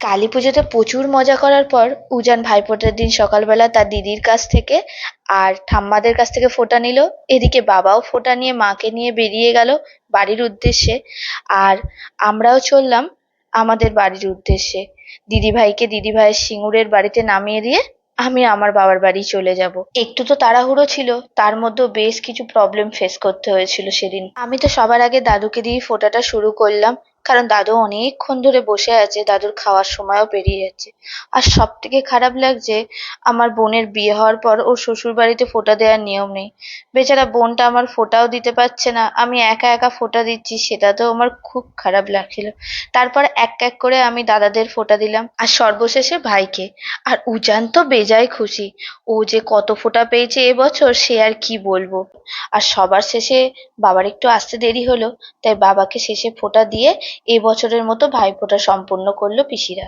কালী পুজোতে প্রচুর মজা করার পর উজান ভাইফোঁটার দিন সকালবেলা তার দিদির কাছ থেকে আর ঠাম্মাদের কাছ থেকে ফোঁটা নিল। এদিকে বাবাও ফোঁটা নিয়ে, মাকে নিয়ে বেরিয়ে গেল বাড়ির উদ্দেশ্যে। আর আমরাও চললাম আমাদের বাড়ির উদ্দেশ্যে। দিদিভাইকে দিদিভাইয়ের সিঙ্গুরের বাড়িতে নামিয়ে দিয়ে আমি আমার বাবার বাড়ি চলে যাব। একটু তো তাড়াহুড়ো ছিল, তার মধ্যেও বেশ কিছু প্রবলেম ফেস করতে হয়েছিল সেদিন। আমি তো সবার আগে দাদুকে দিয়ে ফোঁটাটা শুরু করলাম। কারণ দাদু অনেকক্ষণ ধরে বসে আছে, দাদুর খাওয়ার সময়ও পেরিয়ে যাচ্ছে। আর সব থেকে খারাপ লাগছে, আমার বোনের বিয়ে হওয়ার পর ওর শ্বশুর বাড়িতে ফোঁটা দেওয়ার নিয়ম নেই। বেচারা বোনটা আমার ফোঁটাও দিতে পারছে না, আমি একা একা ফোঁটা দিচ্ছি সেটাতেও আমার খুব খারাপ লাগছিল। তারপর এক এক করে আমি দাদাদের ফোঁটা দিলাম, আর সর্বশেষে ভাইকে। আর উজান তো বেজায় খুশি, ও যে কত ফোঁটা পেয়েছে এবছর সে আর কি বলব? আর সবার শেষে বাবার একটু আসতে দেরি হলো, তাই বাবাকে শেষে ফোঁটা দিয়ে এবছরের মতো ভাইফোঁটা সম্পূর্ণ করল পিসিরা।